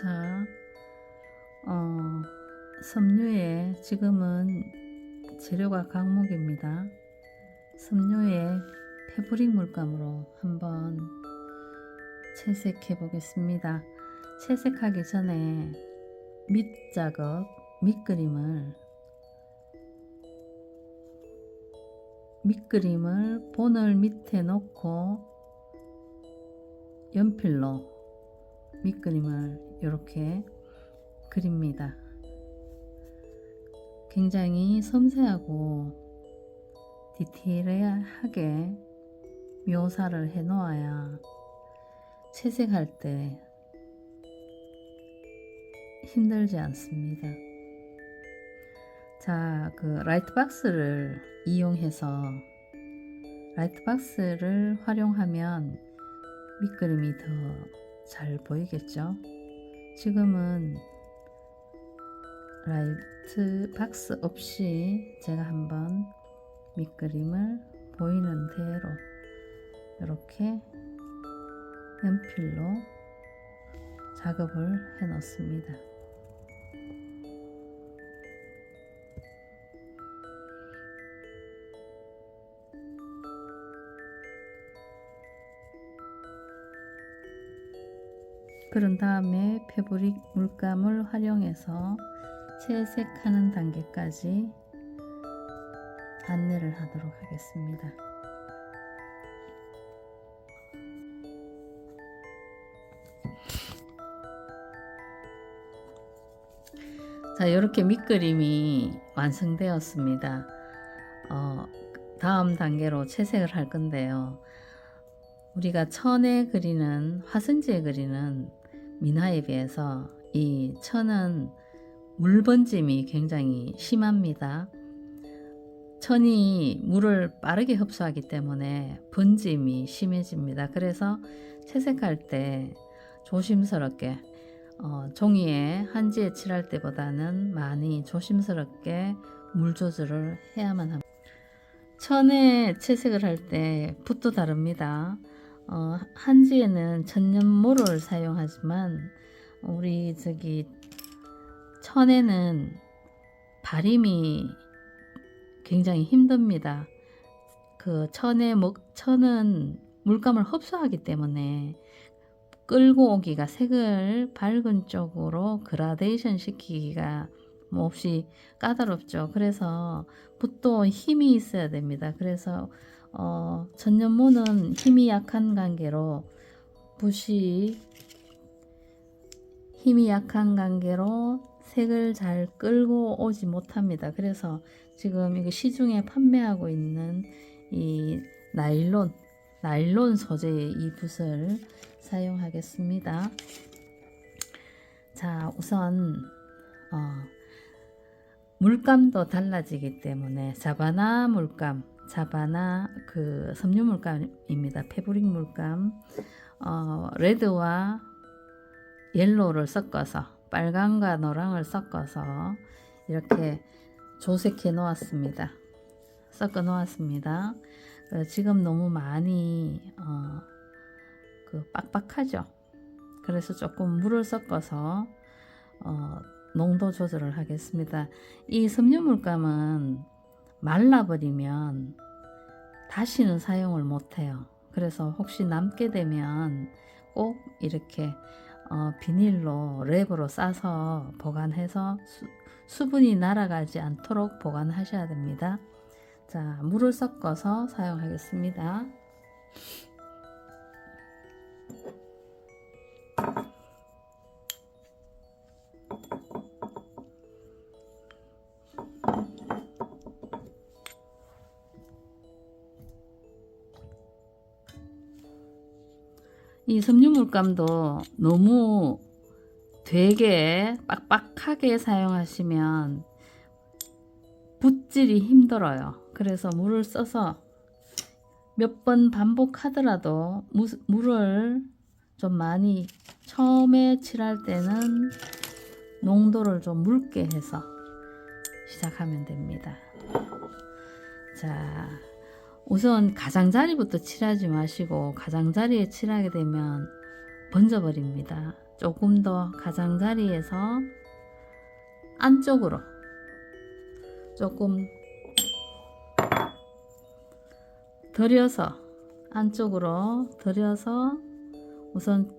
자, 어, 섬유에 지금은 재료가 강목입니다. 섬유에 페브릭 물감으로 한번 채색해 보겠습니다. 채색하기 전에 밑 작업, 밑그림을 밑그림을 본을 밑에 놓고 연필로 밑그림을 이렇게 그립니다. 굉장히 섬세하고 디테일하게 묘사를 해 놓아야 채색할 때 힘들지 않습니다. 자, 그 라이트 박스를 이용해서 라이트 박스를 활용하면 밑그림이 더 잘 보이겠죠? 지금은 라이트 박스 없이 제가 한번 밑그림을 보이는 대로 이렇게 연필로 작업을 해 놓습니다. 그런 다음에 페브릭 물감을 활용해서 채색하는 단계까지 안내를 하도록 하겠습니다. 자, 이렇게 밑그림이 완성되었습니다. 어, 다음 단계로 채색을 할 건데요. 우리가 천에 그리는 화선지에 그리는 민화에 비해서 이 천은 물 번짐이 굉장히 심합니다. 천이 물을 빠르게 흡수하기 때문에 번짐이 심해집니다. 그래서 채색할 때 조심스럽게 어, 종이에 한지에 칠할 때보다는 많이 조심스럽게 물 조절을 해야만 합니다. 천에 채색을 할 때 붓도 다릅니다. 어, 한지에는 천연모를 사용하지만 우리 저기 천에는 발임이 굉장히 힘듭니다. 그 천의 먹 천은 물감을 흡수하기 때문에 끌고 오기가 색을 밝은 쪽으로 그라데이션 시키기가 몹시 까다롭죠. 그래서 붓도 힘이 있어야 됩니다. 그래서 어, 전년모는 힘이 약한 관계로 붓이 힘이 약한 관계로 색을 잘 끌고 오지 못합니다. 그래서 지금 이거 시중에 판매하고 있는 이 나일론 나일론 소재의 이 붓을 사용하겠습니다. 자, 우선 어, 물감도 달라지기 때문에 자바나 물감, 자바나 그 섬유 물감입니다. 페브릭 물감, 어, 레드와 옐로우를 섞어서 빨강과 노랑을 섞어서 이렇게 조색해 놓았습니다. 섞어 놓았습니다. 어, 지금 너무 많이 어, 그 빡빡하죠. 그래서 조금 물을 섞어서 어, 농도 조절을 하겠습니다. 이 섬유 물감은 말라버리면 다시는 사용을 못해요. 그래서 혹시 남게 되면 꼭 이렇게 어, 비닐로 랩으로 싸서 보관해서 수, 수분이 날아가지 않도록 보관하셔야 됩니다. 자, 물을 섞어서 사용하겠습니다. 이 섬유 물감도 너무 되게 빡빡하게 사용하시면 붓질이 힘들어요. 그래서 물을 써서 몇 번 반복하더라도 무, 물을 좀 많이 처음에 칠할 때는 농도를 좀 묽게 해서 시작하면 됩니다. 자, 우선 가장자리부터 칠하지 마시고 가장자리에 칠하게 되면 번져버립니다. 조금 더 가장자리에서 안쪽으로 조금 들여서 안쪽으로 들여서 우선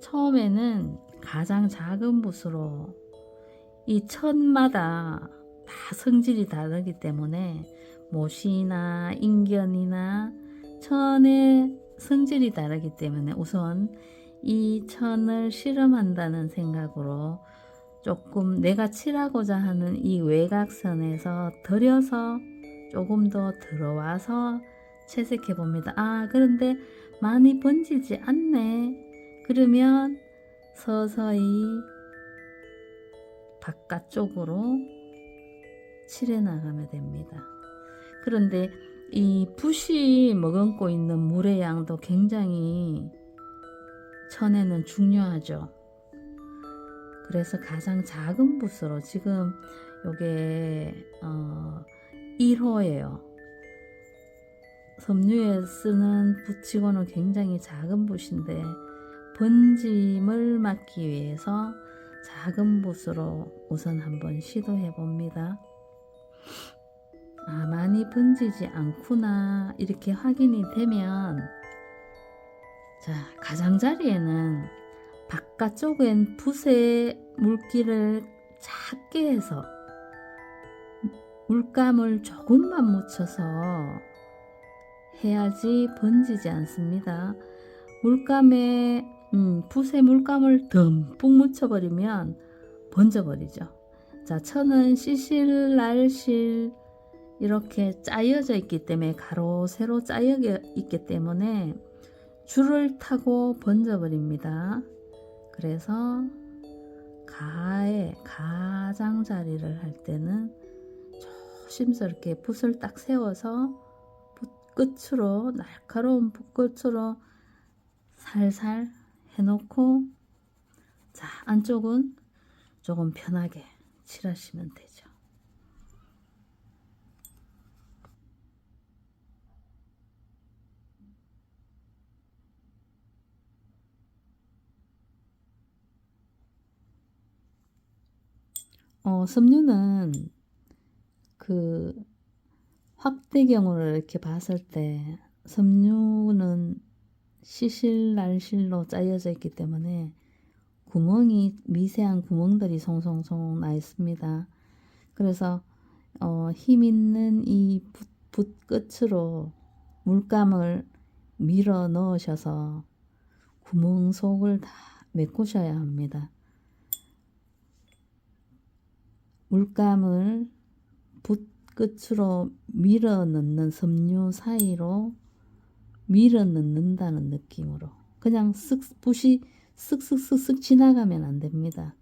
처음에는 가장 작은 붓으로 이 천마다 다 성질이 다르기 때문에 못이나 인견이나 천의 성질이 다르기 때문에 우선 이 천을 실험한다는 생각으로 조금 내가 칠하고자 하는 이 외곽선에서 들여서 조금 더 들어와서 채색해 봅니다. 아, 그런데 많이 번지지 않네. 그러면 서서히 바깥쪽으로 칠해 나가면 됩니다. 그런데 이 붓이 머금고 있는 물의 양도 굉장히 천에는 중요하죠. 그래서 가장 작은 붓으로 지금 요게 어 1호예요. 섬유에 쓰는 붓치고는 굉장히 작은 붓인데 번짐을 막기 위해서 작은 붓으로 우선 한번 시도해 봅니다. 아, 많이 번지지 않구나 이렇게 확인이 되면 자 가장자리에는 바깥쪽엔 붓의 물기를 작게 해서 물감을 조금만 묻혀서 해야지 번지지 않습니다. 물감에 음, 붓에 물감을 듬뿍 묻혀버리면 번져버리죠. 자, 천은 시실, 날실 이렇게 짜여져 있기 때문에 가로, 세로 짜여 있기 때문에 줄을 타고 번져 버립니다. 그래서 가에 가장자리를 할 때는 조심스럽게 붓을 딱 세워서 붓 끝으로 날카로운 붓 끝으로 살살 해놓고 자 안쪽은 조금 편하게 칠하시면 되죠. 어, 섬유는 그 확대경으로 이렇게 봤을 때 섬유는 시실 날실로 짜여져 있기 때문에 구멍이 미세한 구멍들이 송송송 나 있습니다. 그래서 어, 힘 있는 이 붓, 붓 끝으로 물감을 밀어 넣으셔서 구멍 속을 다 메꾸셔야 합니다. 물감을 붓 끝으로 밀어 넣는 섬유 사이로 밀어 넣는다는 느낌으로 그냥 쓱 붓이 쓱쓱쓱쓱 지나가면 안 됩니다.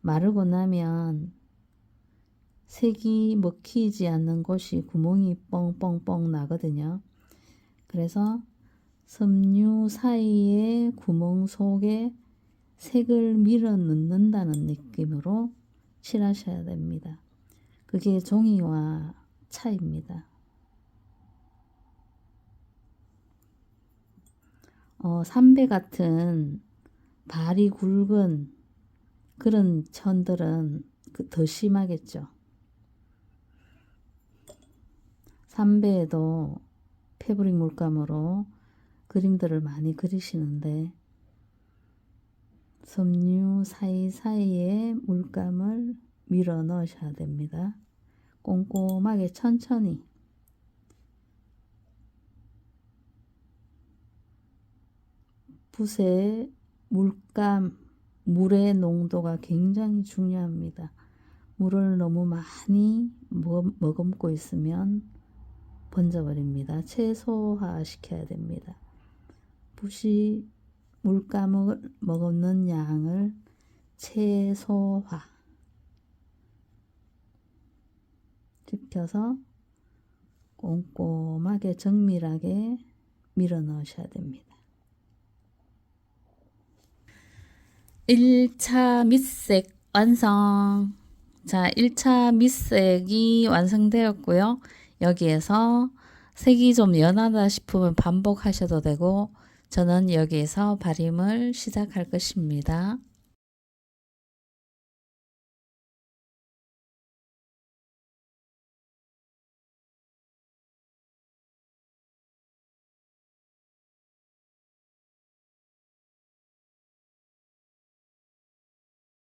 마르고 나면 색이 먹히지 않는 곳이 구멍이 뻥뻥뻥 나거든요. 그래서 섬유 사이에 구멍 속에 색을 밀어 넣는다는 느낌으로 칠하셔야 됩니다. 그게 종이와 차입니다. 어, 삼배 같은 발이 굵은 그런 천들은 그더 심하겠죠. 삼배에도 패브릭 물감으로 그림들을 많이 그리시는데 섬유 사이사이에 물감을 밀어 넣으셔야 됩니다. 꼼꼼하게 천천히 붓의 물감, 물의 농도가 굉장히 중요합니다. 물을 너무 많이 머금고 있으면 번져버립니다. 최소화 시켜야 됩니다. 붓이 물감을 머금는 양을 최소화 시켜서 꼼꼼하게 정밀하게 밀어 넣으셔야 됩니다. 1차 밑색 완성. 자, 1차 밑색이 완성되었고요. 여기에서 색이 좀 연하다 싶으면 반복하셔도 되고 저는 여기에서 발림을 시작할 것입니다.